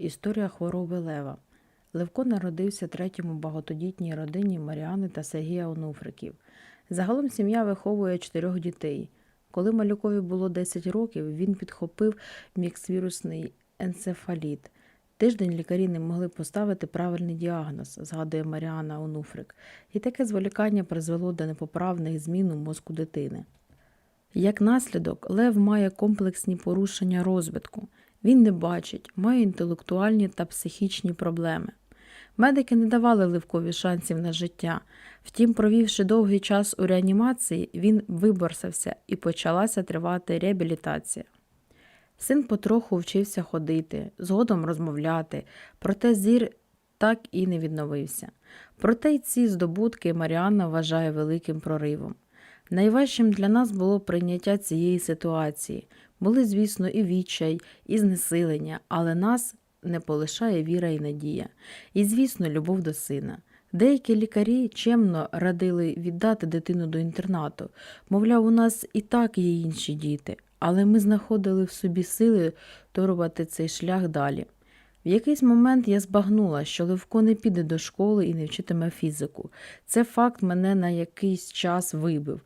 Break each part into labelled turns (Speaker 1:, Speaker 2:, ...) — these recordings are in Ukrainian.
Speaker 1: Історія хвороби Лева. Левко народився третьому багатодітній родині Маріани та Сергія Онуфриків. Загалом сім'я виховує чотирьох дітей. Коли малюкові було 10 років, він підхопив міксвірусний енцефаліт. Тиждень лікарі не могли поставити правильний діагноз, згадує Маріана Онуфрик, і таке зволікання призвело до непоправних змін у мозку дитини. Як наслідок, Лев має комплексні порушення розвитку. Він не бачить, має інтелектуальні та психічні проблеми. Медики не давали Левкові шансів на життя. Втім, провівши довгий час у реанімації, він виборсався і почалася тривати реабілітація. Син потроху вчився ходити, згодом розмовляти, проте зір так і не відновився. Проте й ці здобутки Маріанна вважає великим проривом. Найважчим для нас було прийняття цієї ситуації. Були, звісно, і відчай, і знесилення, але нас не полишає віра і надія. І, звісно, любов до сина. Деякі лікарі чемно радили віддати дитину до інтернату. Мовляв, у нас і так є інші діти, але ми знаходили в собі сили торувати цей шлях далі. В якийсь момент я збагнула, що Левко не піде до школи і не вчитиме фізику. Це факт мене на якийсь час вибив.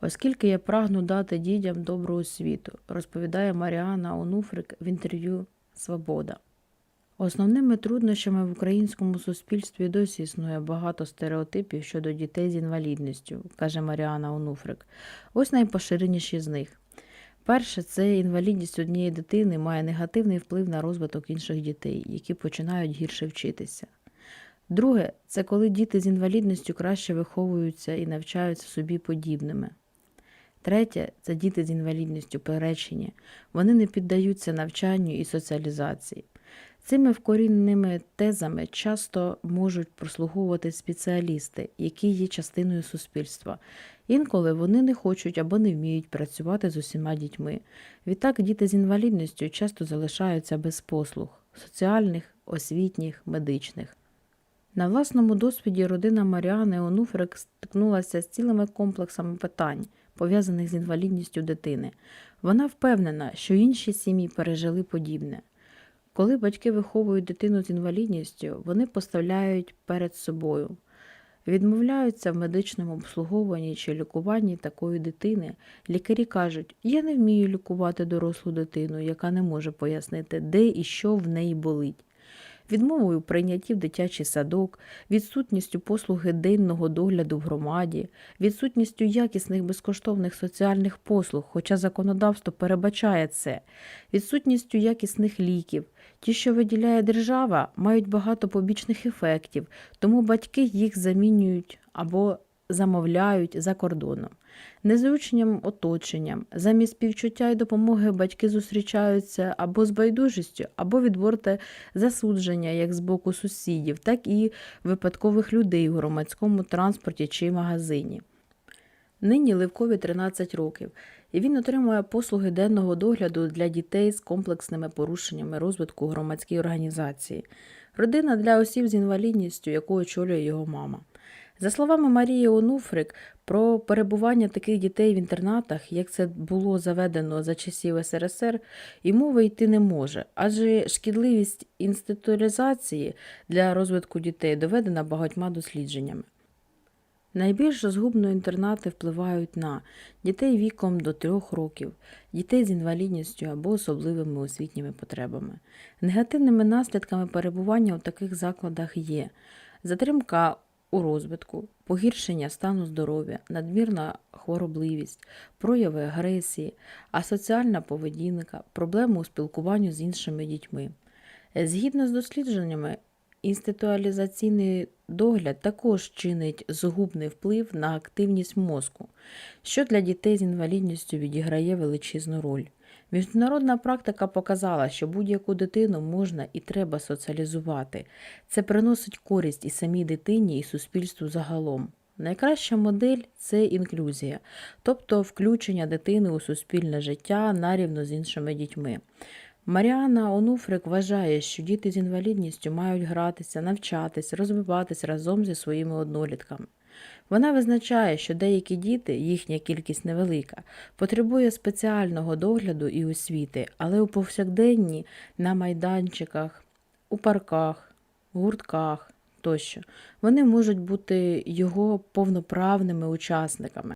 Speaker 1: Оскільки я прагну дати дітям добру освіту, розповідає Маріана Онуфрик в інтерв'ю Свобода. Основними труднощами в українському суспільстві досі існує багато стереотипів щодо дітей з інвалідністю, каже Маріана Онуфрик. Ось найпоширеніші з них. Перше, це інвалідність однієї дитини має негативний вплив на розвиток інших дітей, які починають гірше вчитися. Друге, це коли діти з інвалідністю краще виховуються і навчаються собі подібними. Третє це діти з інвалідністю перечені. Вони не піддаються навчанню і соціалізації. Цими вкорінними тезами часто можуть прослуговувати спеціалісти, які є частиною суспільства. Інколи вони не хочуть або не вміють працювати з усіма дітьми. Відтак діти з інвалідністю часто залишаються без послуг соціальних, освітніх, медичних. На власному досвіді родина Маріани Онуфрик стикнулася з цілими комплексами питань, пов'язаних з інвалідністю дитини. Вона впевнена, що інші сім'ї пережили подібне. Коли батьки виховують дитину з інвалідністю, вони поставляють перед собою, відмовляються в медичному обслуговуванні чи лікуванні такої дитини. Лікарі кажуть, я не вмію лікувати дорослу дитину, яка не може пояснити, де і що в неї болить. Відмовою прийнятті в дитячий садок, відсутністю послуги денного догляду в громаді, відсутністю якісних безкоштовних соціальних послуг, хоча законодавство перебачає це, відсутністю якісних ліків. Ті, що виділяє держава, мають багато побічних ефектів, тому батьки їх замінюють або замовляють за кордоном. Незручним оточенням, замість співчуття і допомоги батьки зустрічаються або з байдужістю, або відворте засудження як з боку сусідів, так і випадкових людей у громадському транспорті чи магазині. Нині Левкові 13 років, і він отримує послуги денного догляду для дітей з комплексними порушеннями розвитку у громадській організації, родина для осіб з інвалідністю, яку очолює його мама. За словами Марії Онуфрик, про перебування таких дітей в інтернатах, як це було заведено за часів СРСР, і мови йти не може, адже шкідливість інституалізації для розвитку дітей доведена багатьма дослідженнями. Найбільш згубно інтернати впливають на дітей віком до трьох років, дітей з інвалідністю або особливими освітніми потребами. Негативними наслідками перебування у таких закладах є затримка у розвитку, погіршення стану здоров'я, надмірна хворобливість, прояви агресії, асоціальна поведінка, проблеми у спілкуванні з іншими дітьми. Згідно з дослідженнями, інституалізаційний догляд також чинить згубний вплив на активність мозку, що для дітей з інвалідністю відіграє величезну роль. Міжнародна практика показала, що будь-яку дитину можна і треба соціалізувати. Це приносить користь і самій дитині, і суспільству загалом. Найкраща модель це інклюзія, тобто включення дитини у суспільне життя нарівно з іншими дітьми. Маріана Онуфрик вважає, що діти з інвалідністю мають гратися, навчатись, розвиватись разом зі своїми однолітками. Вона визначає, що деякі діти, їхня кількість невелика, потребує спеціального догляду і освіти, але у повсякденні на майданчиках у парках, гуртках тощо. Вони можуть бути його повноправними учасниками.